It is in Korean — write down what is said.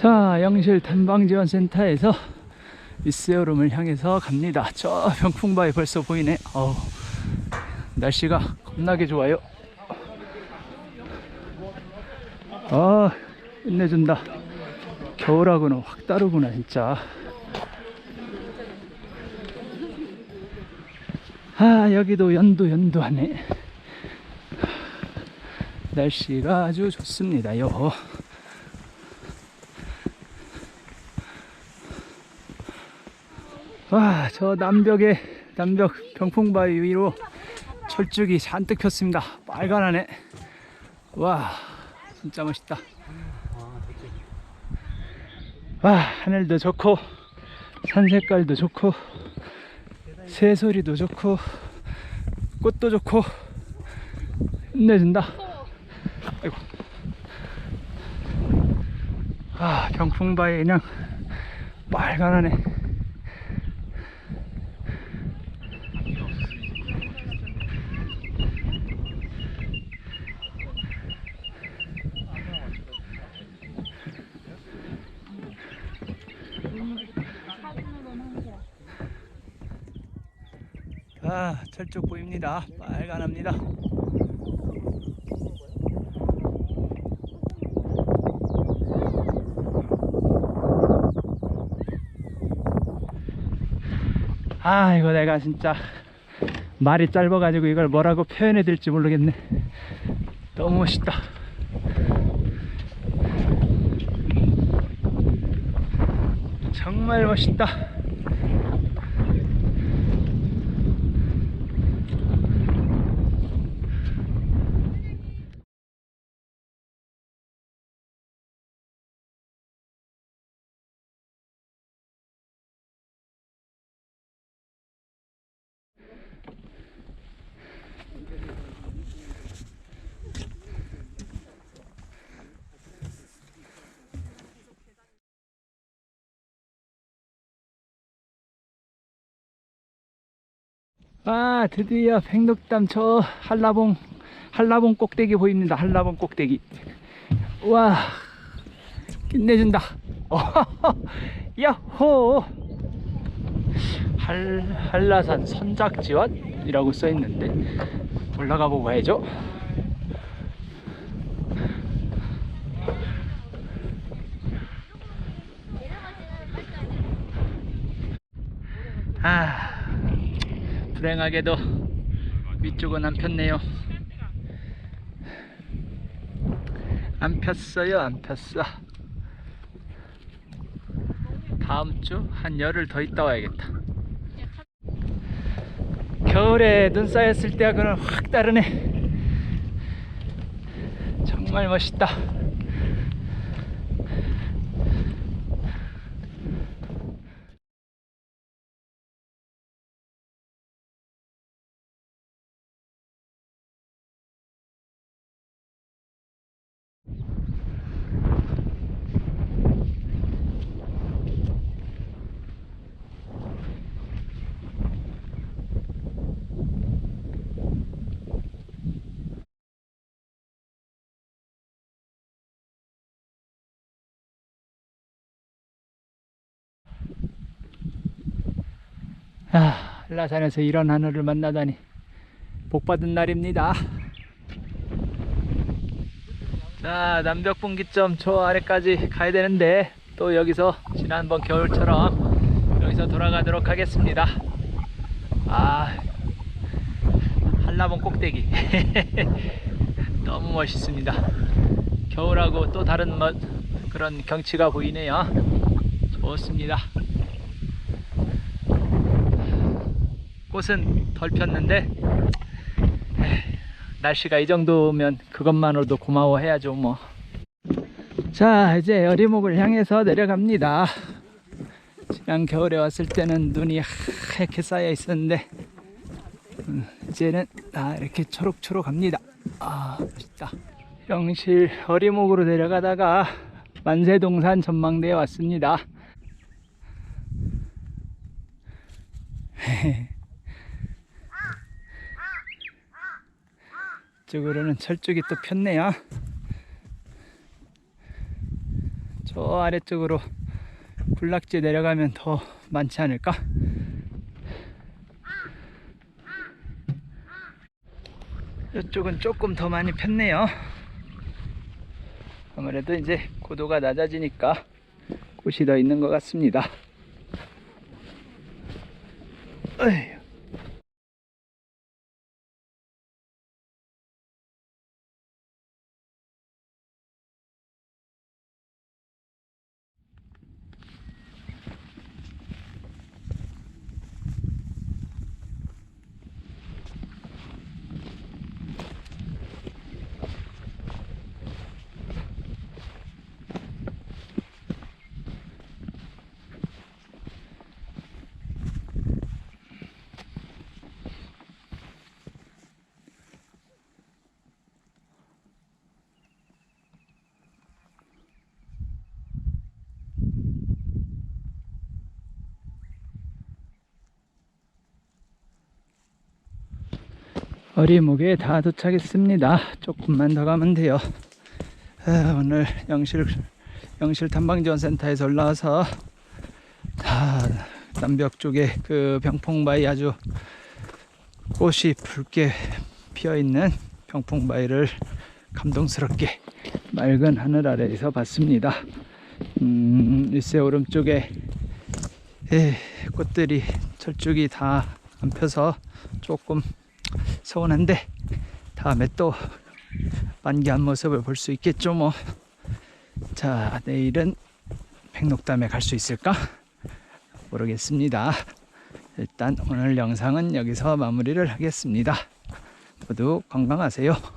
자, 영실 탐방지원센터에서 이세오름을 향해서 갑니다. 저 병풍바위 벌써 보이네. 어우, 날씨가 겁나게 좋아요. 아, 끝내준다. 겨울하고는 확 다르구나, 진짜. 아, 여기도 연두, 연두하네. 날씨가 아주 좋습니다요. 와, 저 남벽에, 남벽 병풍바위 위로 철쭉이 잔뜩 폈습니다. 빨간하네. 와, 진짜 멋있다. 와, 하늘도 좋고, 산 색깔도 좋고, 새소리도 좋고, 꽃도 좋고, 힘내준다. 아이고. 아, 병풍바위 그냥 빨간하네. 아, 철쭉 보입니다. 빨간합니다. 아, 이거 내가 진짜 말이 짧아가지고 이걸 뭐라고 표현해 될지 모르겠네. 너무 멋있다. 정말 멋있다. 아 드디어 백록담 저 한라봉 한라봉 꼭대기 보입니다. 한라봉 꼭대기. 와 끝내준다. 야호! 할, 한라산 선작지원이라고 써있는데 올라가 보고 가야죠. 아 불행하게도 위쪽은 안 폈네요. 안 폈어요, 안 폈어. 다음 주 한 열흘 더 있다 와야겠다. 겨울에 눈 쌓였을 때하고는 확 다르네. 정말 멋있다. 아, 한라산에서 이런 하늘을 만나다니 복받은 날입니다. 자, 남벽분기점 저 아래까지 가야 되는데 또 여기서 지난번 겨울처럼 여기서 돌아가도록 하겠습니다. 아, 한라봉 꼭대기 너무 멋있습니다. 겨울하고 또 다른 멋 그런 경치가 보이네요. 좋습니다. 꽃은 덜 폈는데 에이, 날씨가 이 정도면 그것만으로도 고마워해야죠 뭐. 자 이제 어리목을 향해서 내려갑니다. 지난 겨울에 왔을 때는 눈이 하얗게 쌓여 있었는데 음, 이제는 아, 이렇게 초록초록합니다. 아 멋있다. 영실 어리목으로 내려가다가 만세동산 전망대에 왔습니다. 이쪽으로는 철쭉이 또 폈네요. 저 아래쪽으로 군락지 내려가면 더 많지 않을까? 이쪽은 조금 더 많이 폈네요. 아무래도 이제 고도가 낮아지니까 꽃이 더 있는 것 같습니다. 어휴. 어리목에 다 도착했습니다. 조금만 더 가면 돼요. 아, 오늘 영실 영실 탐방지원센터에서 올라와서 다 남벽 쪽에 그 병풍바위 아주 꽃이 붉게 피어 있는 병풍바위를 감동스럽게 맑은 하늘 아래에서 봤습니다. 음, 일세 오름 쪽에 에, 꽃들이 철쭉이 다 안 펴서 조금 서운한데 다음에 또 만개한 모습을 볼 수 있겠죠 뭐. 자 내일은 백록담에 갈 수 있을까? 모르겠습니다. 일단 오늘 영상은 여기서 마무리를 하겠습니다. 모두 건강하세요.